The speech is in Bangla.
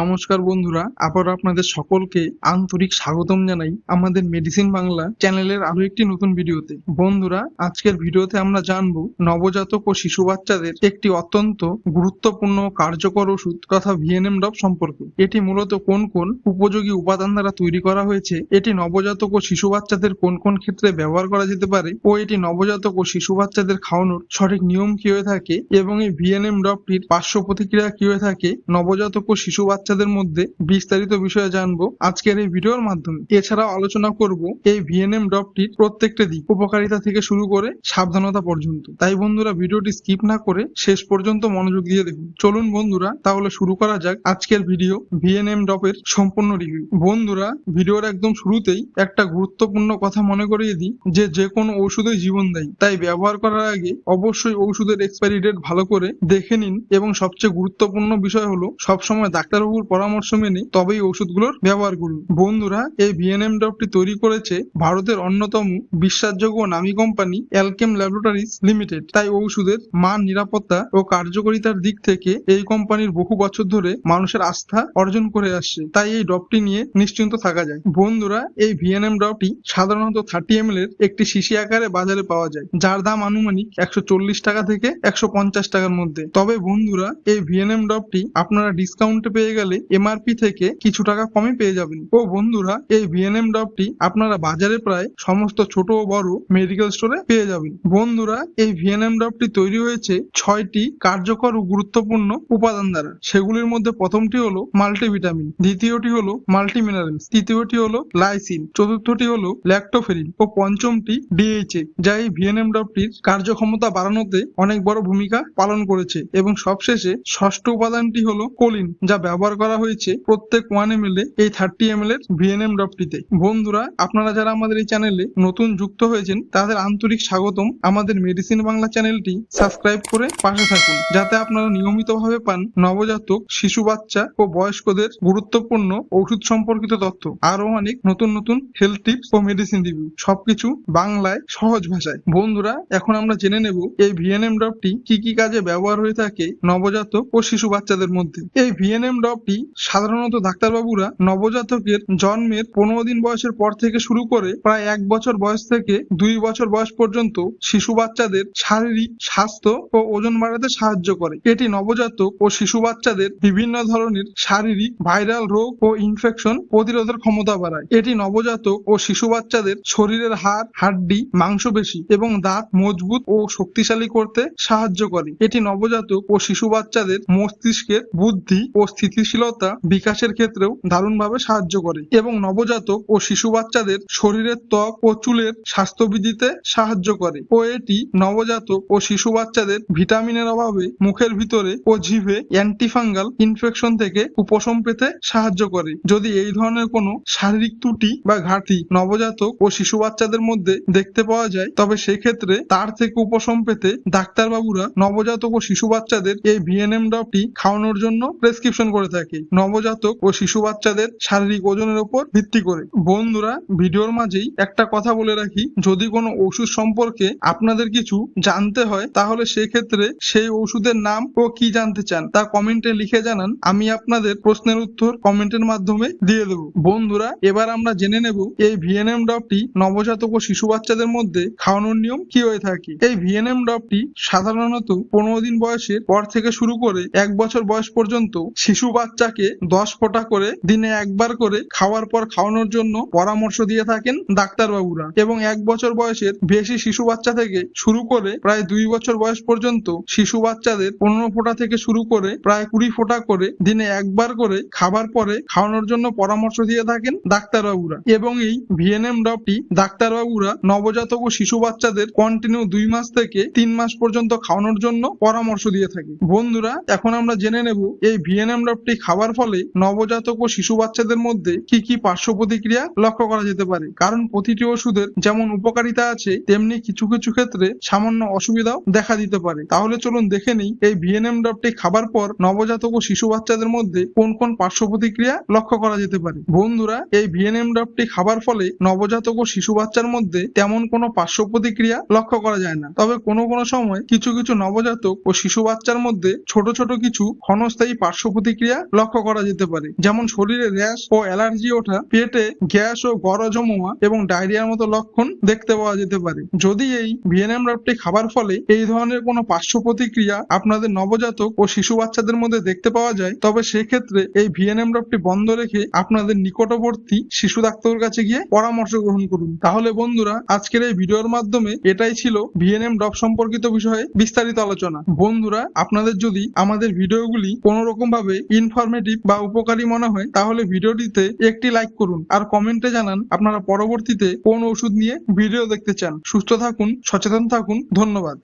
নমস্কার বন্ধুরা আবার আপনাদের সকলকে আন্তরিক স্বাগতম জানাই আমাদের মেডিসিন বাংলা চ্যানেলের আরও একটি নতুন ভিডিওতে। বন্ধুরা, আজকের ভিডিওতে আমরা জানব নবজাতক ও শিশু বাচ্চাদের একটি অত্যন্ত গুরুত্বপূর্ণ কার্যকর ওষুধ তথা ভিএনএম ডপ সম্পর্কে। এটি মূলত কোন কোন উপযোগী উপাদান দ্বারা তৈরি করা হয়েছে, এটি নবজাতক ও শিশু বাচ্চাদের কোন কোন ক্ষেত্রে ব্যবহার করা যেতে পারে, ও এটি নবজাতক ও শিশু বাচ্চাদের খাওয়ানোর সঠিক নিয়ম কি হয়ে থাকে, এবং এই ভিএনএম ডপটির পার্শ্ব প্রতিক্রিয়া কি হয়ে থাকে, নবজাতক ও শিশু বাচ্চাদের মধ্যে বিস্তারিত বিষয়ে জানব আজকের এই ভিডিওর মাধ্যমে। এছাড়াও আলোচনা করব এই ভিএনএম ডপটির প্রত্যেকটা দিক। উপকারিতা থেকে শুরু করে সাবধানতা পর্যন্ত। তাই বন্ধুরা, ভিডিওটি স্কিপ না করে শেষ পর্যন্ত মনোযোগ দিয়ে দেখুন। চলুন বন্ধুরা, তাহলে শুরু করা যাক আজকের ভিডিও ভিএনএম ডপের সম্পূর্ণ রিভিউ বন্ধুরা, ভিডিওর একদম শুরুতেই একটা গুরুত্বপূর্ণ কথা মনে করিয়ে দিই যে যে কোনো ঔষধই জীবন দেয়। তাই ব্যবহার করার আগে অবশ্যই ঔষধের এক্সপায়ারি ডেট ভালো করে দেখে নিন এবং সবচেয়ে গুরুত্বপূর্ণ বিষয় হলো সবসময় ডাক্তারবাবুর পরামর্শ মেনে তবেই ওষুধগুলোর ব্যবহার করুন। বন্ধুরা, এই ভিএনএম ডপটি তৈরি করেছে ভারতের অন্যতম বিশ্বাসযোগ্য নামী কোম্পানি অ্যালকেম ল্যাবরেটরিজ লিমিটেড তাই ঔষধের মান, নিরাপত্তা ও কার্যকারিতার দিক থেকে এই কোম্পানির বহু বছর ধরে মানুষের আস্থা অর্জন করে আসছে। তাই এই ডপটি নিয়ে নিশ্চিন্ত থাকা যায়। বন্ধুরা, এই ভিএনএম ডপটি সাধারণত থার্টি এম এর একটি শিশি আকারে বাজারে পাওয়া যায়, যার দাম আনুমানিক একশো চল্লিশ টাকা থেকে একশো পঞ্চাশ টাকার মধ্যে। তবে বন্ধুরা, এই ভিএনএম ডপটি আপনারা ডিসকাউন্টে পেয়ে গেলে এমআরপি থেকে কিছু টাকা কমে পেয়ে যাবেন। ও বন্ধুরা, এই ভিএনএম ডপটি আপনারা বাজারে প্রায় সমস্ত ছোট ও বড় মেডিকেল স্টোরে পেয়ে যাবেন। বন্ধুরা, এই ভিএনএম ডপটি তৈরি হয়েছে ছয়টি কার্যকর ও গুরুত্বপূর্ণ উপাদান দ্বারা। সেগুলির মধ্যে প্রথমটি হলো মাল্টিভিটামিন দ্বিতীয়টি হলো মাল্টিমিনারেলস তৃতীয়টি হলো লাইসিন চতুর্থটি হলো ল্যাক্টোফেরিন ও পঞ্চমটি ডিএইচএ যা এই ভিএনএম ডপটির কার্যক্ষমতা বাড়ানোতে অনেক বড় ভূমিকা পালন করেছে। এবং সবশেষে ষষ্ঠ উপাদানটি হলো কোলিন যা ব্যবহার করা হয়েছে প্রত্যেক ওয়ান এম এল এই থার্টি এম এল এর ভিএনএম ডপটিতে বন্ধুরা, আপনারা যারা আমাদের এই চ্যানেলে নতুন যুক্ত হয়েছেন, তাদের আন্তরিক স্বাগতম। আমাদের মেডিসিন বাংলা চ্যানেলটি সাবস্ক্রাইব করে পাশে থাকুন, যাতে আপনারা নিয়মিতভাবে পান নবজাতক, শিশু বাচ্চা ও বয়স্কদের গুরুত্বপূর্ণ ওষুধ সম্পর্কিত তথ্য। আরও অনেক নতুন নতুন হেলথ টিপস ও মেডিসিন রিভিউ সবকিছু বাংলায় সহজ ভাষায়। বন্ধুরা, এখন আমরা জেনে নেব এই ভিএনএম ডপটি কি কি কাজে ব্যবহার হয়ে থাকে নবজাতক ও শিশু বাচ্চাদের মধ্যে। এই ভিএনএম ডপটি সাধারণত ডাক্তারবাবুরা নবজাতকের জন্মের পনেরো দিন বয়সের পর থেকে শুরু করে প্রায় এক বছর বয়স থেকে দুই বছর বয়স পর্যন্ত শিশু বাচ্চাদের শারীরিক স্বাস্থ্য ও ওজন বাড়াতে সাহায্য করে। এটি নবজাতক ও শিশু বাচ্চাদের বিভিন্ন ধরনের শারীরিক ভাইরাল রোগ ও ইনফেকশন প্রতিরোধের ক্ষমতা বাড়ায়। এটি নবজাতক ও শিশু বাচ্চাদের শরীরের হাড়, হাড্ডি, মাংসপেশি এবং দাঁত মজবুত ও শক্তিশালী করতে সাহায্য করে। এটি নবজাতক ও শিশু বাচ্চাদের মস্তিষ্কের বুদ্ধি ও স্থিতিশীলতা বিকাশের ক্ষেত্রেও দারুণভাবে সাহায্য করে এবং নবজাতক ও শিশু বাচ্চাদের শরীরের ত্বক ও চুলের স্বাস্থ্যবিধিতে সাহায্য করে। ও এটি নবজাতক ও শিশু বাচ্চাদের ভিটামিনের অভাবে মুখের ভিতরে ও জিভে অ্যান্টিফাঙ্গাল ইনফেকশন থেকে উপশম পেতে সাহায্য করে। যদি এই ধরনের কোনো শারীরিক ত্রুটি বা ঘাটতি নবজাতক ও শিশু বাচ্চাদের মধ্যে দেখতে পাওয়া যায়, তবে সেক্ষেত্রে তার থেকে উপশম পেতে ডাক্তারবাবুরা নবজাতক ও শিশু বাচ্চাদের এই ভিএনএম ডপটি খাওয়ানোর জন্য প্রেসক্রিপশন করে থাকে নবজাতক ও শিশু বাচ্চাদের শারীরিক ওজনের উপর ভিত্তি করে। বন্ধুরা, ভিডিওর মাঝেই একটা কথা বলে রাখি। যদি কোনো ওষুধ সম্পর্কে আপনাদের কিছু জানতে হয়, তাহলে সেক্ষেত্রে সেই ওষুধের নাম ও কি জানতে চান, তা কমেন্টে লিখে জানান। আমি আপনাদের প্রশ্নের উত্তর কমেন্টের মাধ্যমে দিয়ে দেব। বন্ধুরা, এবার আমরা জেনে নেব এই ভিএনএম ডপটি নবজাতক ও শিশু বাচ্চাদের মধ্যে খাওয়ানোর নিয়ম কি হয়ে থাকে। এই ভিএনএম ডপটি সাধারণত পনেরো দিন বয়সের পর থেকে শুরু করে এক বছর বয়স পর্যন্ত শিশু বাচ্চাকে দশ ফোঁটা করে দিনে একবার করে খাওয়ার পর খাওয়ানোর জন্য পরামর্শ দিয়ে থাকেন ডাক্তারবাবুরা এবং এক বছর বয়সের বেশি শিশু বাচ্চা থেকে শুরু করে প্রায় দুই বছর বয়স পর্যন্ত শিশু বাচ্চাদের পনেরো ফোঁটা থেকে শুরু করে প্রায় কুড়ি ফোঁটা করে দিনে একবার করে খাবার পরে খাওয়ানোর জন্য পরামর্শ দিয়ে থাকেন ডাক্তারবাবুরা এবং এই ভিএনএম ডপটি ডাক্তারবাবুরা নবজাতক ও শিশু বাচ্চাদের কন্টিনিউ দুই মাস থেকে তিন মাস পর্যন্ত খাওয়ানোর জন্য পরামর্শ দিয়ে থাকে বন্ধুরা, এখন আমরা জেনে নেব এই ভিএনএম ডপটি খাওয়ার ফলে নবজাতক ও শিশু বাচ্চাদের মধ্যে কি কি পার্শ্ব প্রতিক্রিয়া লক্ষ্য করা যেতে পারে? কারণ প্রতিটি ওষুধের যেমন উপকারিতা আছে, তেমনি কিছু কিছু ক্ষেত্রে সামান্য অসুবিধাও দেখা দিতে পারে। তাহলে চলুন দেখে নিই, এই ভিএনএম ডপটি খাবার পর নবজাতক ও শিশু বাচ্চাদের মধ্যে কোন কোন পার্শ্ব প্রতিক্রিয়া লক্ষ্য করা যেতে পারে? বন্ধুরা, এই ভিএনএম ডপটি খাবার ফলে নবজাতক ও শিশু বাচ্চার মধ্যে তেমন কোনো পার্শ্ব প্রতিক্রিয়া লক্ষ্য করা যায় না। তবে কোনো কোনো সময় কিছু কিছু নবজাতক ও শিশু বাচ্চার মধ্যে ছোট ছোট কিছু ক্ষণস্থায়ী পার্শ্ব প্রতিক্রিয়া লক্ষ্য করা যেতে পারে। যেমন শরীরে র্যাশ ও অ্যালার্জি ওঠা, পেটে গ্যাস ও গরজম হওয়া এবং ডায়রিয়ার মতো লক্ষণ দেখতে পাওয়া যেতে পারে। যদি এই ভিএনএম ড্রপটি খাবার ফলে এই ধরনের কোনো পার্শ্ব প্রতিক্রিয়া আপনাদের নবজাতক ও শিশু বাচ্চাদের মধ্যে দেখতে পাওয়া যায়, তবে সেক্ষেত্রে এই ভিএনএম ড্রপটি বন্ধ রেখে আপনাদের নিকটবর্তী শিশু ডাক্তারের কাছে গিয়ে পরামর্শ গ্রহণ করুন। তাহলে বন্ধুরা, আজকের এই ভিডিওর মাধ্যমে এটাই ছিল ভিএনএম ড্রপ সম্পর্কিত বিষয়ে বিস্তারিত আলোচনা। বন্ধুরা, আপনাদের যদি আমাদের ভিডিওগুলি কোনো রকম ভাবে ইনফরমেটিভ বা উপকারী মনে হয়, তাহলে ভিডিওটিতে একটি লাইক করুন। আর কমেন্টে জানান আপনারা পরবর্তীতে কোন ওষুধ নিয়ে ভিডিও দেখতে চান। সুস্থ থাকুন, সচেতন থাকুন। ধন্যবাদ।